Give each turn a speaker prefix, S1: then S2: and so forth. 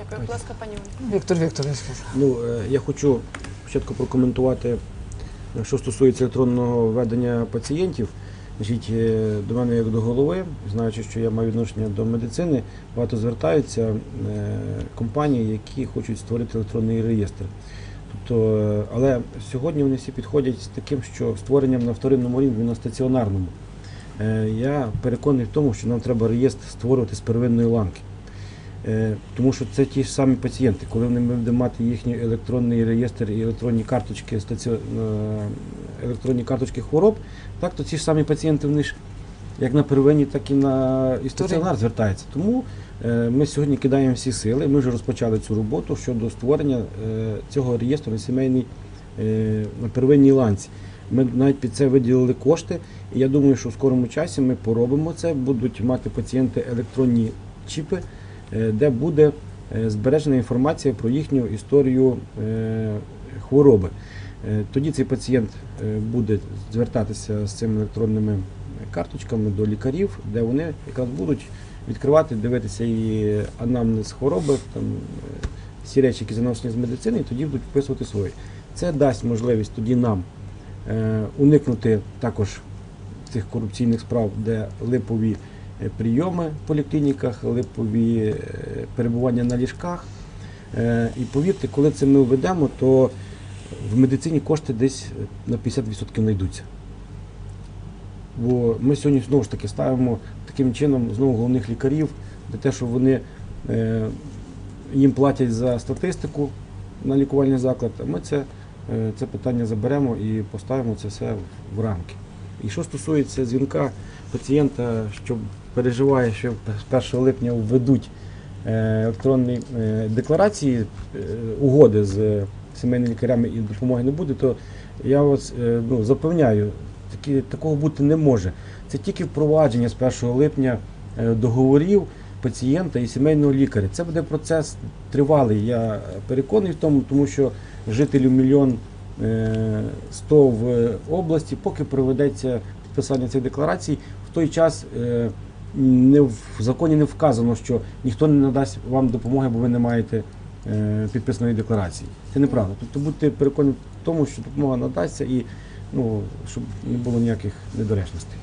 S1: Дякую, будь ласка, пані Олі.
S2: Віктор Вікторович.
S3: Ну, е, я хочу спочатку прокоментувати, е, що стосується електронного ведення пацієнтів. Значить, е, до мене як до голови, знаючи, що я маю відношення до медицини, багато звертаються компанії, які хочуть створити електронний реєстр. Тобто, але сьогодні вони всі підходять з таким, що створенням на вторинному рівні, на стаціонарному. Я переконаний в тому, що нам треба реєстр створювати з первинної ланки. Е, Тому що це ті ж самі пацієнти, коли вони ми будемо мати їхній електронний реєстр і електронні карточки стаціо... е, електронні карточки хвороб, так то ці ж самі пацієнти вони ж як на первинні, так і на і стаціонар звертаються. Тому е, ми сьогодні кидаємо всі сили. Ми вже розпочали цю роботу щодо створення цього реєстру на сімейній на первинній ланці. Ми навіть під це виділили кошти, і я думаю, що в скорому часі ми поробимо це. Будуть мати пацієнти електронні чіпи, де буде е, збережена інформація про їхню історію е, хвороби. Е, Тоді цей пацієнт е, буде звертатися з цими електронними карточками до лікарів, де вони якраз будуть відкривати, дивитися і анамнез хвороби, там, е, всі речі, які заносені з медицини, і тоді будуть вписувати свої. Це дасть можливість тоді нам е, уникнути також цих корупційних справ, де липові е, прийоми в поліклініках, липові е, перебування на ліжках. Е, І повірте, коли це ми введемо, то в медицині кошти десь на 50% знайдуться. Бо ми сьогодні знову ж таки ставимо таким чином знову головних лікарів для те, щоб вони е, їм платять за статистику на лікувальний заклад, а ми це, е, це питання заберемо і поставимо це все в рамки. І що стосується дзвінка пацієнта, що переживає, що з 1 липня введуть е, електронні е, декларації, е, угоди з сімейними лікарями і допомоги не буде, то я вас ну, запевняю, такі, такого бути не може. Це тільки впровадження з 1 липня договорів пацієнта і сімейного лікаря. Це буде процес тривалий. Я переконаний в тому, тому що жителів мільйон сто в області, поки проведеться підписання цих декларацій, в той час не в законі не вказано, що ніхто не надасть вам допомоги, бо ви не маєте е, підписаної декларації. Це неправда. Тобто будьте переконані в тому, що допомога надасться і ну, щоб не було ніяких недоречностей.